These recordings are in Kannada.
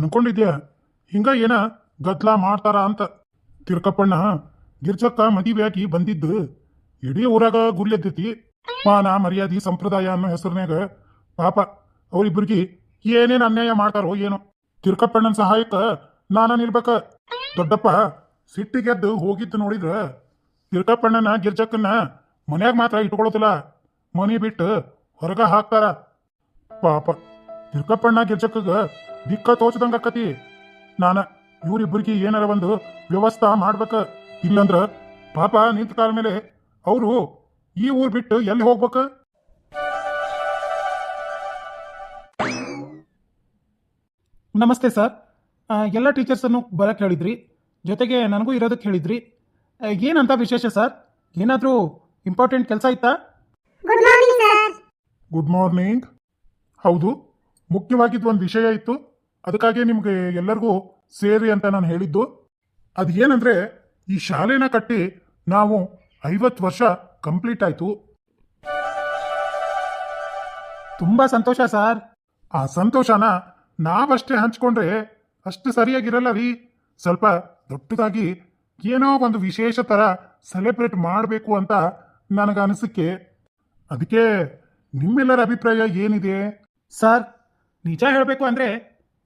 ಅನ್ಕೊಂಡಿದ್ಯಾ? ಹಿಂಗ ಏನ ಗದ್ಲ ಮಾಡ್ತಾರ ಅಂತ? ತಿರ್ಕಪ್ಪಣ್ಣ, ಗಿರ್ಜಕ್ಕ ಬ್ಯಾಕಿ ಬಂದಿದ್ದು ಇಡೀ ಊರಾಗ ಗುರ್ಲೆದ್ದೈತಿ. ಮಾನ, ಮರ್ಯಾದಿ, ಸಂಪ್ರದಾಯ ಅನ್ನೋ ಹೆಸರಿನಾಗ ಪಾಪ ಅವರಿಬ್ಬರಿಗೆ ಏನೇನು ಅನ್ಯಾಯ ಮಾಡ್ತಾರೋ ಏನೋ. ತಿರ್ಕಪ್ಪಣ್ಣನ ಸಹಾಯಕ್ಕ ನಾನ ನಿಲ್ಬೇಕ. ದೊಡ್ಡಪ್ಪ ಸಿಟ್ಟಿಗೆದ್ದು ಹೋಗಿದ್ದು ನೋಡಿದ್ರ ತಿರ್ಕಪ್ಪಣ್ಣನ ಗಿರ್ಜಕ್ಕನ್ನ ಮನ್ಯಾಗ ಮಾತ್ರ ಇಟ್ಕೊಳ್ಳೋದಿಲ್ಲ. ಮನಿ ಬಿಟ್ಟು ಹೊರಗ ಹಾಕ್ತಾರ. ಪಾಪ ತಿರ್ಕಪ್ಪಣ್ಣ ಗಿರ್ಜಕ್ಕಗ ದಿಕ್ಕ ತೋಚದಂಗ ಆಕತಿ. ನಾನ ಇವರಿಬ್ಬರಿಗೆ ಏನಾರ ಒಂದು ವ್ಯವಸ್ಥೆ ಮಾಡ್ಬೇಕ. ಇಲ್ಲಂದ್ರ ಪಾಪ ನಿಂತ ಕಾಲ ಮೇಲೆ ಅವರು ಈ ಊರ್ ಬಿಟ್ಟು ಎಲ್ಲಿ ಹೋಗ್ಬೇಕ? ನಮಸ್ತೆ ಸರ್. ಎಲ್ಲ ಟೀಚರ್ಸನ್ನು ಬರಕ್ಕೆ ಹೇಳಿದ್ರಿ. ಜೊತೆಗೆ ನನಗೂ ಇರೋದಕ್ಕೆ ಹೇಳಿದ್ರಿ. ಏನಂತ ವಿಶೇಷ ಸರ್? ಏನಾದರೂ ಇಂಪಾರ್ಟೆಂಟ್ ಕೆಲಸ ಇತ್ತಾ? Good morning sir good morning ಹೌದು ಮುಖ್ಯವಾಗಿದ್ದು ಒಂದು ವಿಷಯ ಇತ್ತು. ಅದಕ್ಕಾಗಿ ನಿಮಗೆ ಎಲ್ಲರಿಗೂ ಸೇರಿ ಅಂತ ನಾನು ಹೇಳಿದ್ದು. ಅದು ಏನಂದ್ರೆ ಈ ಶಾಲೆನ ಕಟ್ಟಿ ನಾವು ಐವತ್ತು ವರ್ಷ ಕಂಪ್ಲೀಟ್ ಆಯ್ತು. ತುಂಬ ಸಂತೋಷ ಸರ್. ಆ ಸಂತೋಷನ ನಾವಷ್ಟೇ ಹಂಚ್ಕೊಂಡ್ರೆ ಅಷ್ಟು ಸರಿಯಾಗಿರಲ್ಲ ರೀ. ಸ್ವಲ್ಪ ದೊಡ್ಡದಾಗಿ ಏನೋ ಒಂದು ವಿಶೇಷ ಥರ ಸೆಲೆಬ್ರೇಟ್ ಮಾಡಬೇಕು ಅಂತ ನನಗೆ ಅನಿಸಿಕೆ ಅದಕ್ಕೆ ನಿಮ್ಮೆಲ್ಲರ ಅಭಿಪ್ರಾಯ ಏನಿದೆ? ಸರ್, ನಿಜ ಹೇಳಬೇಕು ಅಂದರೆ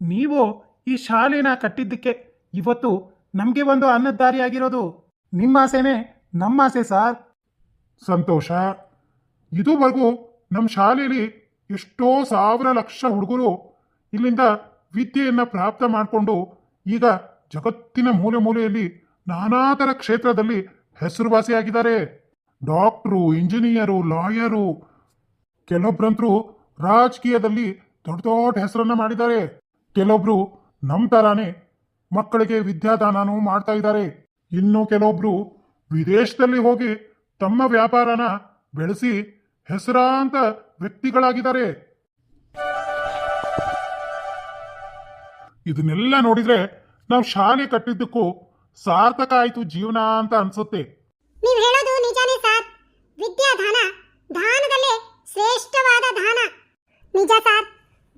ನೀವು ಈ ಶಾಲೆನ ಕಟ್ಟಿದ್ದಕ್ಕೆ ಇವತ್ತು ನಮಗೆ ಒಂದು ಅನ್ನದಾರಿಯಾಗಿರೋದು. ನಿಮ್ಮ ಆಸೆನೇ ನಮ್ಮ ಆಸೆ ಸರ್. ಸಂತೋಷ. ಇದುವರೆಗೂ ನಮ್ಮ ಶಾಲೆಯಲ್ಲಿ ಎಷ್ಟೋ ಸಾವಿರ ಲಕ್ಷ ಹುಡುಗರು ಇಲ್ಲಿಂದ ವಿದ್ಯೆಯನ್ನು ಪ್ರಾಪ್ತ ಮಾಡಿಕೊಂಡು ಈಗ ಜಗತ್ತಿನ ಮೂಲೆ ಮೂಲೆಯಲ್ಲಿ ನಾನಾ ಥರ ಕ್ಷೇತ್ರದಲ್ಲಿ ಹೆಸರುವಾಸಿಯಾಗಿದ್ದಾರೆ. ಡಾಕ್ಟ್ರು, ಇಂಜಿನಿಯರು, ಲಾಯರು ಕೆಲವೊಬ್ಬರಂತರು ರಾಜಕೀಯದಲ್ಲಿ ದೊಡ್ಡ ದೊಡ್ಡ ಹೆಸರನ್ನು ಮಾಡಿದ್ದಾರೆ. ಕೆಲವೊಬ್ರು ನಮ್ಮ ತರಾನೇ ಮಕ್ಕಳಿಗೆ ವಿದ್ಯಾದಾನನೂ ಮಾಡ್ತಾ ಇದ್ದಾರೆ. ಇನ್ನು ಕೆಲವೊಬ್ರು ವಿದೇಶದಲ್ಲಿ ಹೋಗಿ ತಮ್ಮ ವ್ಯಾಪಾರನ ಬೆಳೆಸಿ ಹೆಸರಾಂತ ವ್ಯಕ್ತಿಗಳಾಗಿದ್ದಾರೆ. ಇದನ್ನೆಲ್ಲ ನೋಡಿದ್ರೆ ನಾವು ಶಾಲೆ ಕಟ್ಟಿದ್ದಕ್ಕೂ ಸಾರ್ಥಕ ಆಯ್ತು ಜೀವನ ಅಂತ ಅನ್ಸುತ್ತೆ. ನೀವು ಹೇಳೋದು ನಿಜಾನೇ ಸರ್. ವಿದ್ಯಾದಾನ ದಾನದಲ್ಲೇ ಶ್ರೇಷ್ಠವಾದ ದಾನ. ನಿಜ ಸರ್.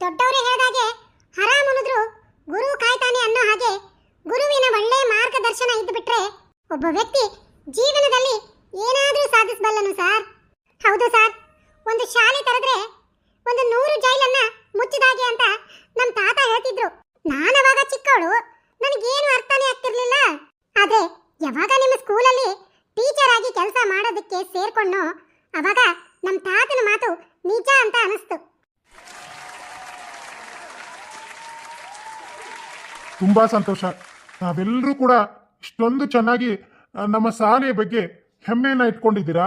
ದೊಡ್ಡವರೇ ಹೇಳಿದಾಗೆ ಹರಾಮುನಿದ್ರು ಗುರು ಕಾಯ್ತಾನೆ ಅನ್ನೋ ಹಾಗೆ ಗುರುವಿನ ಒಳ್ಳೆ ಮಾರ್ಗದರ್ಶನ ಇದ್ದುಬಿಟ್ರೆ ಒಬ್ಬ ವ್ಯಕ್ತಿ ಜೀವನದಲ್ಲಿ ಏನಾದರೂ ಸಾಧಿಸಬಲ್ಲನು ಸರ್. ಹೌದು ಸರ್, ಒಂದು ಶಾಲೆ ತೆರೆದ್ರೆ ಒಂದು ನೂರು ಜೈಲನ್ನ ಮುಚ್ಚಿದಾಗೆ ಅಂತ ನಮ್ಮ ತಾತ ಹೇಳ್ತಿದ್ರು. ನಾನವಾಗ ಚಿಕ್ಕವಳು, ನನಗೇನು ಅರ್ಥನೇ ಆಗ್ತಿರ್ಲಿಲ್ಲ. ಆದ್ರೆ ಯಾವಾಗ ನಿಮ್ಮ ಸ್ಕೂಲಲ್ಲಿ ಟೀಚರ್ ಆಗಿ ಕೆಲಸ ಮಾಡೋದಕ್ಕೆ ಸೇರ್ಕೊಂಡು ಅವಾಗ ನಮ್ಮ ತಾತನ ಮಾತು ನಿಜ ಅಂತ ಅನಿಸ್ತು ತುಂಬಾ ಸಂತೋಷ. ನಾವೆಲ್ಲರೂ ಕೂಡ ಇಷ್ಟೊಂದು ಚೆನ್ನಾಗಿ ನಮ್ಮ ಶಾಲೆಯ ಬಗ್ಗೆ ಹೆಮ್ಮೆಯನ್ನ ಇಟ್ಕೊಂಡಿದ್ದೀರಾ?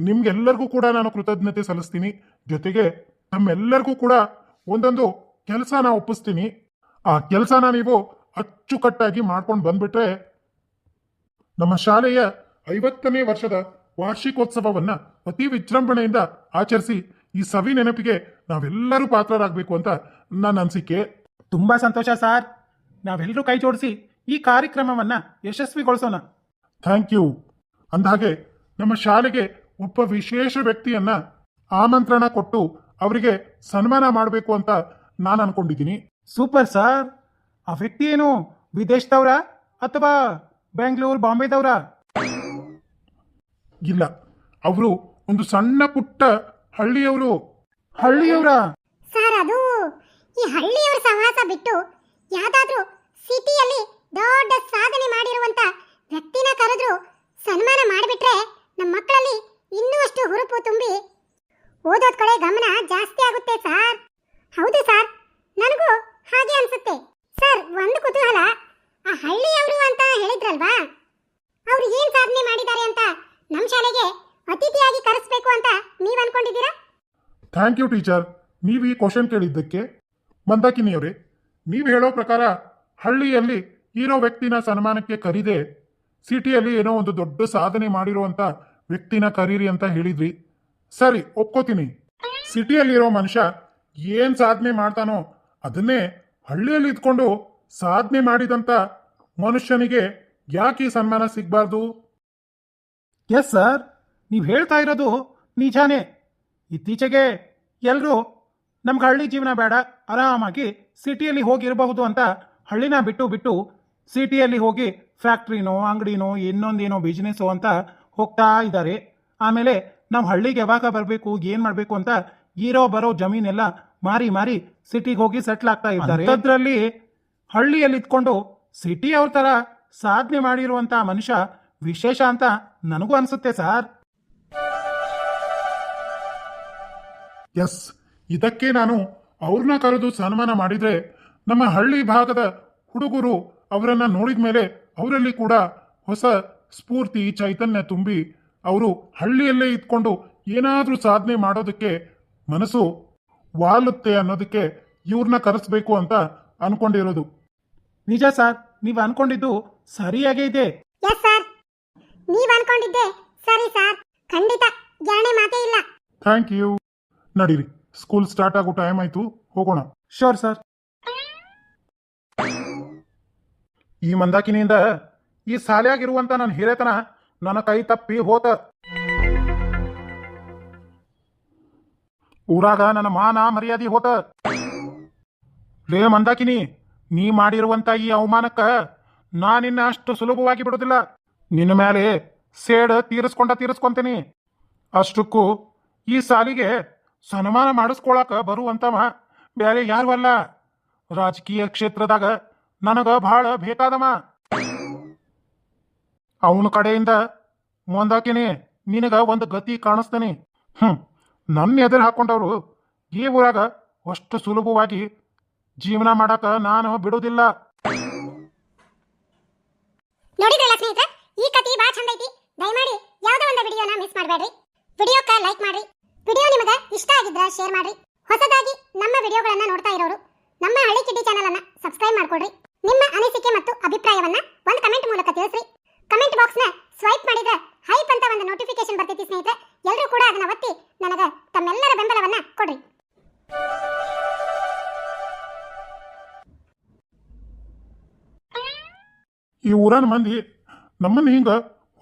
ನಿಮ್ಗೆಲ್ಲರಿಗೂ ಕೂಡ ನಾನು ಕೃತಜ್ಞತೆ ಸಲ್ಲಿಸ್ತೀನಿ. ಜೊತೆಗೆ ನಮ್ಮೆಲ್ಲರಿಗೂ ಕೂಡ ಒಂದೊಂದು ಕೆಲಸನ ಒಪ್ಪಿಸ್ತೀನಿ. ಆ ಕೆಲಸನ ನೀವು ಅಚ್ಚುಕಟ್ಟಾಗಿ ಮಾಡ್ಕೊಂಡು ಬಂದ್ಬಿಟ್ರೆ ನಮ್ಮ ಶಾಲೆಯ ಐವತ್ತನೇ ವರ್ಷದ ವಾರ್ಷಿಕೋತ್ಸವವನ್ನ ಅತಿ ವಿಜೃಂಭಣೆಯಿಂದ ಆಚರಿಸಿ ಈ ಸವಿ ನೆನಪಿಗೆ ನಾವೆಲ್ಲರೂ ಪಾತ್ರರಾಗಬೇಕು ಅಂತ ನನ್ನ ಅನಿಸಿಕೆ. ತುಂಬಾ ಸಂತೋಷ, ಸರ್. ನಾವೆಲ್ಲರೂ ಕೈ ಜೋಡಿಸಿ ಈ ಕಾರ್ಯಕ್ರಮವನ್ನು ಯಶಸ್ವಿಗೊಳಿಸೋಣ. Thank you. ಅಂದಹಾಗೆ ನಮ್ಮ ಶಾಲೆಗೆ ಒಬ್ಬ ವಿಶೇಷ ವ್ಯಕ್ತಿಯನ್ನ ಆಮಂತ್ರಣ ಕೊಟ್ಟು ಅವರಿಗೆ ಸನ್ಮಾನ ಮಾಡಬೇಕು ಅಂತ ನಾನು ಅನ್ಕೊಂಡಿದ್ದೀನಿ. Super sir. ಆ ವ್ಯಕ್ತಿ ಏನು ವಿದೇಶದವರ ಅಥವಾ ಬೆಂಗಳೂರು ಬಾಂಬೆದವರ? ಇಲ್ಲ ಅವರು ಒಂದು ಸಣ್ಣ ಪುಟ್ಟ ಹಳ್ಳಿಯವರು. ಹಳ್ಳಿಯವರ? ಸರ್ ಅದು ಈ ಹಳ್ಳಿಯವರ ಸಹವಾಸ ಬಿಟ್ಟು ಯಾವ್ದಾದ್ರೂ ಸಿಟಿಯಲ್ಲಿ ದೊಡ್ಡ ಸಾಧನೆ ಮಾಡಿರುವಂತ ವ್ಯಕ್ತಿನ ಕರೆದ್ರು ಸನ್ಮಾನ ಮಾಡಿಬಿಟ್ರೆ ನಮ್ಮ ಮಕ್ಕಳಲ್ಲಿ ಇನ್ನೂ ಅಷ್ಟು ಹುರುಪು ತುಂಬಿ ಓದೋದ್ ಕಡೆ ಗಮನ ಜಾಸ್ತಿ ಆಗುತ್ತೆ ಸರ್ ಹೌದು ಸರ್ ನನಗೂ ಹಾಗೆ ಅನ್ಸುತ್ತೆ ಸರ್ ಒಂದು ಕುತೂಹಲ ಆ ಹಳ್ಳಿಯವರು ಅಂತ ಹೇಳಿದ್ರಲ್ವಾ ಅವ್ರು ಏನ್ ಸಾಧನೆ ಮಾಡಿದ್ದಾರೆ ಅಂತ ನಮ್ಮ ಶಾಲೆಗೆ ಅತಿಥಿಯಾಗಿ ಕರೆಸ್ಬೇಕು ಅಂತ ನೀವ್ ಅನ್ಕೊಂಡಿದ್ದೀರಾ ಥ್ಯಾಂಕ್ ಯು ಟೀಚರ್ ನೀವು ಈ ಕ್ವಶನ್ ಕೇಳಿದ್ದಕ್ಕೆ ಮಂದಾಕಿನಿಯವರೇ, ನೀವು ಹೇಳೋ ಪ್ರಕಾರ ಹಳ್ಳಿಯಲ್ಲಿ ಇರೋ ವ್ಯಕ್ತಿನ ಸನ್ಮಾನಕ್ಕೆ ಕರೀದೆ, ಸಿಟಿಯಲ್ಲಿ ಏನೋ ಒಂದು ದೊಡ್ಡ ಸಾಧನೆ ಮಾಡಿರುವಂತ ವ್ಯಕ್ತಿನ ಕರೀರಿ ಅಂತ ಹೇಳಿದ್ರಿ. ಸರಿ, ಒಪ್ಕೋತೀನಿ. ಸಿಟಿಯಲ್ಲಿರೋ ಮನುಷ್ಯ ಏನ್ ಸಾಧನೆ ಮಾಡ್ತಾನೋ ಅದನ್ನೇ ಹಳ್ಳಿಯಲ್ಲಿ ಇದ್ಕೊಂಡು ಸಾಧನೆ ಮಾಡಿದಂತ ಮನುಷ್ಯನಿಗೆ ಯಾಕೆ ಈ ಸನ್ಮಾನ ಸಿಗಬಾರ್ದು? ಎಸ್ ಸರ್ ನೀವು ಹೇಳ್ತಾ ಇರೋದು ನಿಜಾನೇ. ಇತ್ತೀಚೆಗೆ ಎಲ್ಲರೂ ನಮ್ಗೆ ಹಳ್ಳಿ ಜೀವನ ಬೇಡ, ಆರಾಮಾಗಿ ಸಿಟಿಯಲ್ಲಿ ಹೋಗಿರಬಹುದು ಅಂತ ಹಳ್ಳಿನ ಬಿಟ್ಟು ಬಿಟ್ಟು ಸಿಟಿಯಲ್ಲಿ ಹೋಗಿ ಫ್ಯಾಕ್ಟ್ರಿನೋ, ಅಂಗಡಿನೋ, ಇನ್ನೊಂದೇನೋ ಬಿಸ್ನೆಸ್ಸೋ ಅಂತ ಹೋಗ್ತಾ ಇದ್ದಾರೆ. ಆಮೇಲೆ ನಾವು ಹಳ್ಳಿಗೆ ಯಾವಾಗ ಬರಬೇಕು, ಏನು ಮಾಡಬೇಕು ಅಂತ ಇರೋ ಬರೋ ಜಮೀನೆಲ್ಲ ಮಾರಿ ಮಾರಿ ಸಿಟಿಗೆ ಹೋಗಿ ಸೆಟ್ಲ್ ಆಗ್ತಾ ಇದ್ದಾರೆ. ಅದರಲ್ಲಿ ಹಳ್ಳಿಯಲ್ಲಿ ಇದ್ಕೊಂಡು ಸಿಟಿ ಥರ ಸಾಧನೆ ಮಾಡಿರುವಂಥ ಮನುಷ್ಯ ವಿಶೇಷ ಅಂತ ನನಗೂ ಅನಿಸುತ್ತೆ ಸರ್. ಎಸ್. ಇದಕ್ಕೆ ನಾನು ಅವ್ರನ್ನ ಕರೆದು ಸನ್ಮಾನ ಮಾಡಿದ್ರೆ ನಮ್ಮ ಹಳ್ಳಿ ಭಾಗದ ಹುಡುಗರು ಅವರನ್ನು ನೋಡಿದ ಮೇಲೆ ಅವರಲ್ಲಿ ಕೂಡ ಹೊಸ ಸ್ಫೂರ್ತಿ ಚೈತನ್ಯ ತುಂಬಿ ಅವರು ಹಳ್ಳಿಯಲ್ಲೇ ಇದ್ಕೊಂಡು ಏನಾದರೂ ಸಾಧನೆ ಮಾಡೋದಕ್ಕೆ ಮನಸ್ಸು ವಾಲುತ್ತೆ ಅನ್ನೋದಕ್ಕೆ ಇವ್ರನ್ನ ಕರೆಸ್ಬೇಕು ಅಂತ ಅನ್ಕೊಂಡಿರೋದು. ನಿಜ ಸರ್ ನೀವು ಅನ್ಕೊಂಡಿದ್ದು ಸರಿಯಾಗೇ ಇದೆ. Yes sir. ನೀವ್ ಅನ್ಕೊಂಡಿದ್ದೆ ಸರಿ ಸರ್. ಖಂಡಿತ ಎರಡನೇ ಮಾತೇ ಇಲ್ಲ. Thank you. ನಡೀರಿ. ಸ್ಕೂಲ್ ಸ್ಟಾರ್ಟ್ ಆಗೋ ಟೈಮ್ ಆಯ್ತು ಹೋಗೋಣ. ಶೋರ್ ಸರ್ ಈ ಮಂದಾಕಿನಿಂದ ಈ ಸಾಲಿಯಾಗಿರುವಂತ ನನ್ನ ಹಿರೇತನ ನನ್ನ ಕೈ ತಪ್ಪಿ ಹೋತ. ಊರಾಗ ನನ್ನ ಮಾನ ಮರ್ಯಾದೆ ಹೋತ. ಲೇ ಮಂದಾಕಿನಿ ನೀ ಮಾಡಿರುವಂತ ಈ ಅವಮಾನಕ್ಕ ನಾ ನಿನ್ನ ಅಷ್ಟು ಸುಲಭವಾಗಿ ಬಿಡೋದಿಲ್ಲ. ನಿನ್ನ ಮೇಲೆ ಸೇಡ್ ತೀರಿಸ್ಕೊಂಡ ತೀರಿಸ್ಕೊಂತೀನಿ. ಅಷ್ಟಕ್ಕೂ ಈ ಸಾಲಿಗೆ ಸನ್ಮಾನ ಮಾಡಿಸ್ಕೊಳಕ ಬರುವಂತವ. ಬೇರೆ ಯಾರು ಅಲ್ಲ ರಾಜಕೀಯ ಕ್ಷೇತ್ರದಾಗ ನನಗ ಬಹಳ ಬೇಕಾದವ. ಅವನ ಕಡೆಯಿಂದ ಮುಂದಾಕಿನಿ ನಿನಗ ಒಂದು ಗತಿ ಕಾಣಿಸ್ತಾನೆ. ಹ್ಮ್, ನನ್ನ ಎದುರು ಹಾಕೊಂಡವ್ರು ಈ ಊರಾಗ ಅಷ್ಟು ಸುಲಭವಾಗಿ ಜೀವನ ಮಾಡಕ ನಾನು ಬಿಡುವುದಿಲ್ಲ ಈ ಕತಿ ಬಾ ಚಂದ ಐತಿ. ದಯಮಾಡಿ ಯಾವ್ದೋ ಒಂದು ವಿಡಿಯೋನ ಮಿಸ್ ಮಾಡಬೇಡ್ರಿ. ವಿಡಿಯೋಕ್ಕ ಲೈಕ್ ಮಾಡ್ರಿ. ವಿಡಿಯೋ ನಿಮಗೆ ಇಷ್ಟ ಆಗಿದ್ರೆ ಶೇರ್ ಮಾಡ್ರಿ. ಹೊಸದಾಗಿ ನಮ್ಮ ವಿಡಿಯೋಗಳನ್ನ ನೋಡ್ತಾ ಇರೋರು, ನಮ್ಮ ಹಳ್ಳಿ ಕಿಟ್ಟಿ ಚಾನಲ್ ಅನ್ನ ಸಬ್ಸ್ಕ್ರೈಬ್ ಮಾಡ್ಕೊಳ್ರಿ. ನಿಮ್ಮ ಅನಿಸಿಕೆ ಮತ್ತು ಅಭಿಪ್ರಾಯವನ್ನ ಒಂದು ಕಮೆಂಟ್ ಮೂಲಕ ತಿಳಿಸ್ರಿ. ಕಮೆಂಟ್ ಬಾಕ್ಸ್ನ ಸ್ವೈಪ್ ಮಾಡಿದ್ರೆ ಹೈಪ್ ಅಂತ ಒಂದು ನೋಟಿಫಿಕೇಶನ್ ಬರ್ತೈತಿ ಸ್ನೇಹಿತರೆ ಎಲ್ಲರೂ ಕೂಡ ಅದನ್ನ ಒತ್ತಿ ನನಗೆ ತಮ್ಮೆಲ್ಲರ ಬೆಂಬಲವನ್ನ ಕೊಡ್ರಿ. ಈ ಊರನ್ ಮಂದಿ ನಮ್ಮನ್ನ ಹಿಂಗ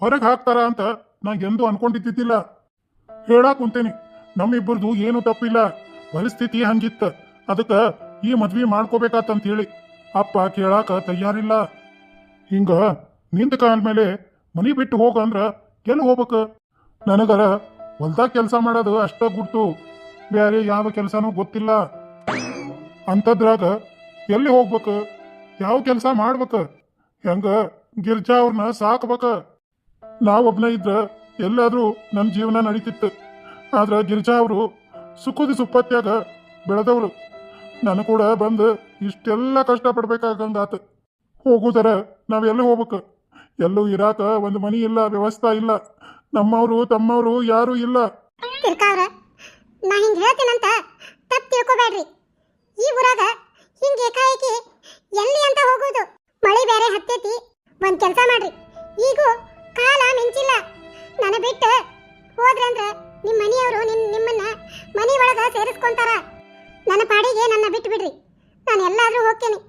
ಹೊರಗೆ ಹಾಕ್ತಾರ ಅಂತ ನಾ ಎಂದೂ ಅನ್ಕೊಂಡಿದ್ದಿಲ್ಲ ಹೇಳಾಕ್ ಕುಂತೇನಿ. ನಮ್ಮಿಬ್ಬರದು ಏನು ತಪ್ಪಿಲ್ಲ. ಪರಿಸ್ಥಿತಿ ಹಂಗಿತ್ತ. ಅದಕ್ಕೆ ಈ ಮದ್ವಿ ಮಾಡ್ಕೋಬೇಕಾತಂತ ಹೇಳಿ ಅಪ್ಪ ಕೇಳಾಕ ತಯಾರಿಲ್ಲ. ಹಿಂಗ ನಿಂತ ಕಾಲ ಮೇಲೆ ಮನಿ ಬಿಟ್ಟು ಹೋಗ ಅಂದ್ರ ಎಲ್ಲಿ ಹೋಗ್ಬೇಕು? ನನಗರ ಹೊಲ್ದಾಗ ಕೆಲಸ ಮಾಡೋದು ಅಷ್ಟ ಗುರ್ತು. ಬೇರೆ ಯಾವ ಕೆಲಸನೂ ಗೊತ್ತಿಲ್ಲ. ಅಂಥದ್ರಾಗ ಎಲ್ಲಿ ಹೋಗ್ಬೇಕು? ಯಾವ ಕೆಲಸ ಮಾಡ್ಬೇಕು? ಹೆಂಗ ಗಿರ್ಜಾ ಅವ್ರನ್ನ ಸಾಕ್ಬೇಕ? ನಾವೊಬ್ನ ಇದ್ರ ಎಲ್ಲಾದ್ರೂ ನಮ್ಮ ಜೀವನ ನಡೀತಿತ್ತು. ಆದ್ರ ಗಿರಿಜಾ ಅವರು ಸುಖದಿ ಸುಪ್ಪತ್ಯಾಗ ಬೆಳೆದವರು. ನಾನು ಕೂಡ ಬಂದು ಇಷ್ಟೆಲ್ಲ ಕಷ್ಟ ಪಡ್ಬೇಕಾಗಂಗಾತ ಹೋಗುದರ ನಾವೆಲ್ಲಿ ಹೋಗ್ಬೇಕು? ಎಲ್ಲೂ ಇರಾಕ ಒಂದು ಮನಿ ಇಲ್ಲ, ವ್ಯವಸ್ಥೆ ಇಲ್ಲ. ನಮ್ಮವರು, ತಮ್ಮವರು ಯಾರು ಇಲ್ಲ. ತಿರ್ಕಾವ್ರ ನಾ ಹಿಂಗ್ ಹೇಳ್ತೀನಂತ ತಪ್ಪು ತಿಳ್ಕೊಬೇಡ್ರಿ. ಈ ಊರಾಗ ಹಿಂಗ್ ಏಕಾಏಕಿ ಎಲ್ಲಿ ಅಂತ ಹೋಗೋದು? ಮಳೆ ಬೇರೆ ಹತ್ತೈತಿ, ಒಂದ್ ಕೆಲ್ಸ ಮಾಡ್ರಿ. ಈಗ ಕಾಲ ಮಿಂಚಿಲ್ಲ. ನನ್ನ ಬಿಟ್ಟು ಹೋದ್ರಂದ್ರ ನಿಮ್ ಮನೆಯವರು ನಿನ್ನ ನಿಮ್ಮನ್ನ ಮನೆ ಒಳಗ ಸೇರಿಸ್ಕೊಂತಾರ. ನನ್ನ ಪಾಡಿಗೆ ನನ್ನ ಬಿಟ್ಟು ಬಿಡ್ರಿ. ನಾನು ಎಲ್ಲಾದ್ರೂ ಹೋಗ್ತೀನಿ.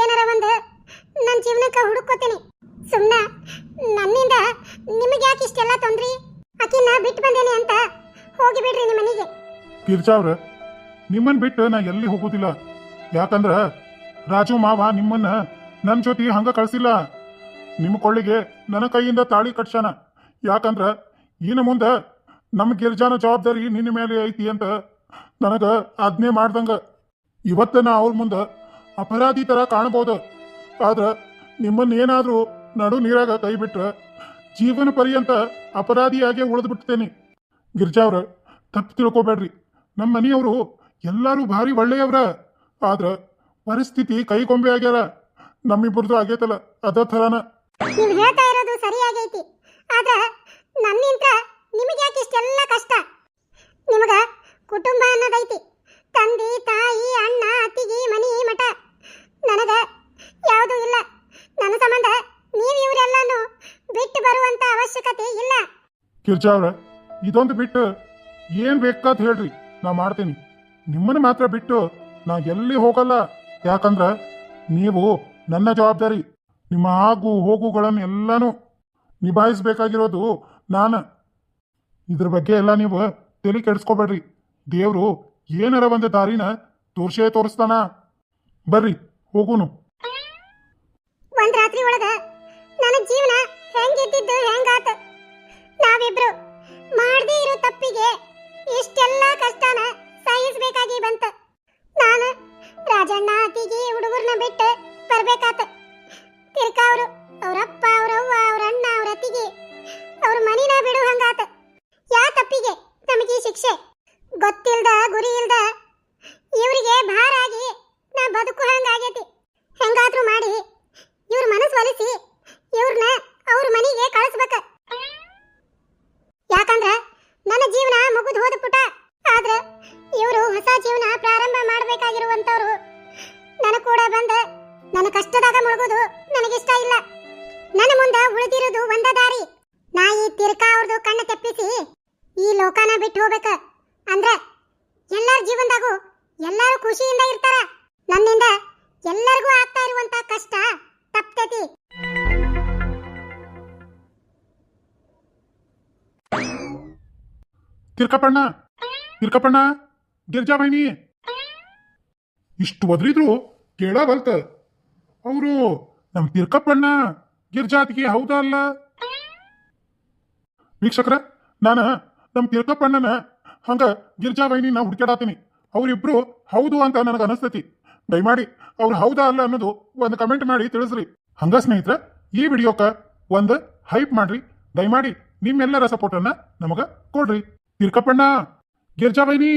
ಏನಾರ ಒಂದು ನನ್ನ ಜೀವನಕ್ಕೆ ಹುಡುಕೋತೀನಿ ಸುಮ್ನ ನನ್ನಿಂದ ನಿಮಗೆ ಯಾಕೆ ಇಷ್ಟೆಲ್ಲ ತೊಂದ್ರಿ? ಆಕಿನ ಬಿಟ್ಟು ಬಂದೇನೆ ಅಂತ ಹೋಗಿ ಬಿಡ್ರಿ ನಿಮ್ಮ ಮನೆಗೆ. ಗಿರ್ಜಾ ಅವ್ರ ನಿಮ್ಮನ್ ಬಿಟ್ಟು ನಾ ಎಲ್ಲಿ ಹೋಗೋದಿಲ್ಲ. ಯಾಕಂದ್ರ ರಾಜು ಮಾವ ನಿಮ್ಮನ್ನ ನನ್ನ ಜೊತೆ ಹಂಗ ಕಳ್ಸಿಲ್ಲ. ನಿಮ್ಮ ಕೊಳ್ಳಿಗೆ ನನ್ನ ಕೈಯಿಂದ ತಾಳಿ ಕಟ್ಸಣ ಯಾಕಂದ್ರ ಇನ್ನು ಮುಂದೆ ನಮ್ಮ ಗಿರ್ಜಾನ ಜವಾಬ್ದಾರಿ ನಿನ್ನ ಮೇಲೆ ಐತಿ ಅಂತ ನನಗೆ ಆಜ್ಞೆ ಮಾಡ್ದಂಗ. ಇವತ್ತ ನಾ ಅವ್ರ ಮುಂದೆ ಅಪರಾಧಿ ತರ ಕಾಣ್ಬೋದು. ಆದ್ರೆ ನಿಮ್ಮನ್ನ ಏನಾದ್ರೂ ನಡು ನೀರಾಗ ಕೈ ಬಿಟ್ರ ಜೀವನ ಪರ್ಯಂತ ಅಪರಾಧಿಯಾಗೆ ಗಿರ್ಜಾ ಅವ್ರ, ತಪ್ಪು ತಿಳ್ಕೊಬೇಡ್ರಿ. ನಮ್ಮ ಮನೆಯವರು ಎಲ್ಲರೂ ಭಾರಿ ಒಳ್ಳೆಯವ್ರ. ಆದ್ರೆ ಪರಿಸ್ಥಿತಿ ಕೈಗೊಂಬೆ ಆಗ್ಯಾರ. ನಮ್ಮಿಬ್ಬರದು ಆಗೈತಲ್ಲ, ಅದ ಥರನ. ಸರಿಯಾಗೈತಿ. ನಿಮಗೆ ಯಾಕೆ ಇಷ್ಟೆಲ್ಲ ಕಷ್ಟ? ನಿಮಗ ಕುಟುಂಬ ಅನ್ನೋದೈತಿ. ತಂದೆ, ತಾಯಿ, ಅಣ್ಣ, ಅತ್ತಿಗೆ, ಮನಿ, ಮಠ. ನನಗ ಯಾವುದೂ ಇಲ್ಲ. ನನ್ನ ಸಂಬಂಧ ನೀವು ಇವರೆಲ್ಲಾನು ಬಿಟ್ಟು ಬರುವಂತ ಅವಶ್ಯಕತೆ ಇಲ್ಲ. ಗಿರ್ಜಾ ಇದೊಂದು ಬಿಟ್ಟು ಏನ್ ಬೇಕಾದ್ ಹೇಳ್ರಿ. ನಾ ಮಾಡ್ತೀನಿ. ನಿಮ್ಮನ್ನ ಮಾತ್ರ ಬಿಟ್ಟು ನಾ ಎಲ್ಲಿ ಹೋಗಲ್ಲ. ಯಾಕಂದ್ರ ನೀವು ನನ್ನ ಜವಾಬ್ದಾರಿ. ನಿಮ್ಮ ಆಗು ಹೋಗುಗಳನ್ನು ನಿಭಾಯಿಸ್ಬೇಕಾಗಿರೋದು ನಾನು. ಇದ್ರ ಬಗ್ಗೆ ಎಲ್ಲ ನೀವು ತಲೆ ಕೆಡಿಸ್ಕೋಬೇಡ್ರಿ. ದೇವ್ರು ಏನಾರ ಒಂದು ದಾರಿನ ತೋರ್ಸೇ ತೋರಿಸ್ತಾನ. ಬರ್ರಿ, ಹೋಗುನು. ಒಂದ್ ರಾತ್ರಿ ಒಳಗ ನನ್ನ ಜೀವನ ಹೆಂಗಿದ್ದಿದ್ದು ಹೆಂಗಾತ? ನಾವಿಬ್ರು ಮಾಡದೇ ಇರೋ ತಪ್ಪಿಗೆ ಇಷ್ಟೆಲ್ಲ ಕಷ್ಟನ ಸಹಿಸಬೇಕಾಗಿ ಬಂತ. ನಾನು ರಾಜಣ್ಣ ಅತ್ತಿಗೆ ಹುಡುಗರ್ನ ಬಿಟ್ಟು ಬರ್ಬೇಕಾತ. ತಿರ್ಕ ಅವರು, ಅವರಪ್ಪ, ಅವ್ರವ್ವ ಅವ್ರ ಅಣ್ಣ ಅವ್ರ ಅತ್ತಿಗೆ ಅವ್ರ ಮನಿನ ಬಿಡು ಹಂಗಾತ ಯಾ ತಪ್ಪಿಗೆ ನಮಗೆ ಈ ಶಿಕ್ಷೆ ಗೊತ್ತಿಲ್ದ ಗುರಿ ಇಲ್ದ ಇವರಿಗೆ ಭಾರ ಆಗಿ ನಾ ಬದುಕು ಹಂಗಾಗೈತಿ ಹೆಂಗಾದ್ರೂ ಮಾಡಿ, ಇವ್ರ ಮನಸ್ಸು ಒಲಿಸಿ ಇವ್ರನ್ನ ಅವ್ರ ಮನೆಗೆ ಕಳಿಸ್ಬೇಕ. ಯಾಕಂದ್ರ ನನ್ನ ಜೀವನ ಮುಗಿದು ಹೋದ ಪುಟ ಆದ್ರೆ ಇವರು ಹೊಸ ಜೀವನ ಪ್ರಾರಂಭ ಮಾಡಬೇಕಾಗಿರುವಂತವ್ರು ನನ್ನ ಕೂಡ ಬಂದ ನನ್ನ ಕಷ್ಟದಾಗ ಮುಳುಗೋದು ನನಗಿಷ್ಟ ಇಲ್ಲ. ನನ್ನ ಮುಂದೆ ಉಳಿದಿರೋದು ಒಂದ ದಾರಿ. ಈ ತಿರ್ಕಾ ಅವ್ರದ್ದು ಕಣ್ಣು ತೆಪ್ಪಿಸಿ ಈ ಲೋಕನ ಬಿಟ್ಟು ಹೋಗ್ಬೇಕ. ಅಂದ್ರ ಎಲ್ಲರ ಜೀವನದಾಗೂ ಎಲ್ಲರೂ ಖುಷಿಯಿಂದ ಇರ್ತಾರ. ನನ್ನಿಂದ ಎಲ್ಲರಿಗೂ ಆಗ್ತಾ ಇರುವಂತ ಕಷ್ಟ ತಪ್ತೈತಿ. ತಿರ್ಕಪ್ಪಣ್ಣ ಗಿರ್ಜಾ ಬೈನಿ ಇಷ್ಟು ಒದ್ರಿದ್ರು ಕೇಳಬಲ್ತ ಅವರು ನಮ್ ತಿರ್ಕಪ್ಪಣ್ಣ ಗಿರ್ಜಾತಿಗೆ ಹೌದಾ ಅಲ್ಲ? ವೀಕ್ಷಕರ, ನಾನು ನಮ್ ತಿರ್ಕಪ್ಪಣ್ಣನ ಹಂಗ ಗಿರ್ಜಾ ಬೈನಿನ ಹುಡ್ಕ್ಯಾಡತ್ತೀನಿ. ಅವರಿಬ್ರು ಹೌದು ಅಂತ ನನಗೆ ಅನಿಸ್ತೈತಿ. ದಯಮಾಡಿ ಅವ್ರು ಹೌದಾ ಅಲ್ಲ ಅನ್ನೋದು ಒಂದು ಕಮೆಂಟ್ ಮಾಡಿ ತಿಳಿಸ್ರಿ. ಹಂಗ ಸ್ನೇಹಿತರೆ, ಈ ವಿಡಿಯೋಕ ಒಂದು ಹೈಪ್ ಮಾಡ್ರಿ. ದಯಮಾಡಿ ನಿಮ್ಮೆಲ್ಲರ ಸಪೋರ್ಟನ್ನ ನಮಗ ಕೊಡ್ರಿ. ತಿರ್ಕಪ್ಪಣ್ಣ ಗಿರ್ಜಾ ಬೈನಿ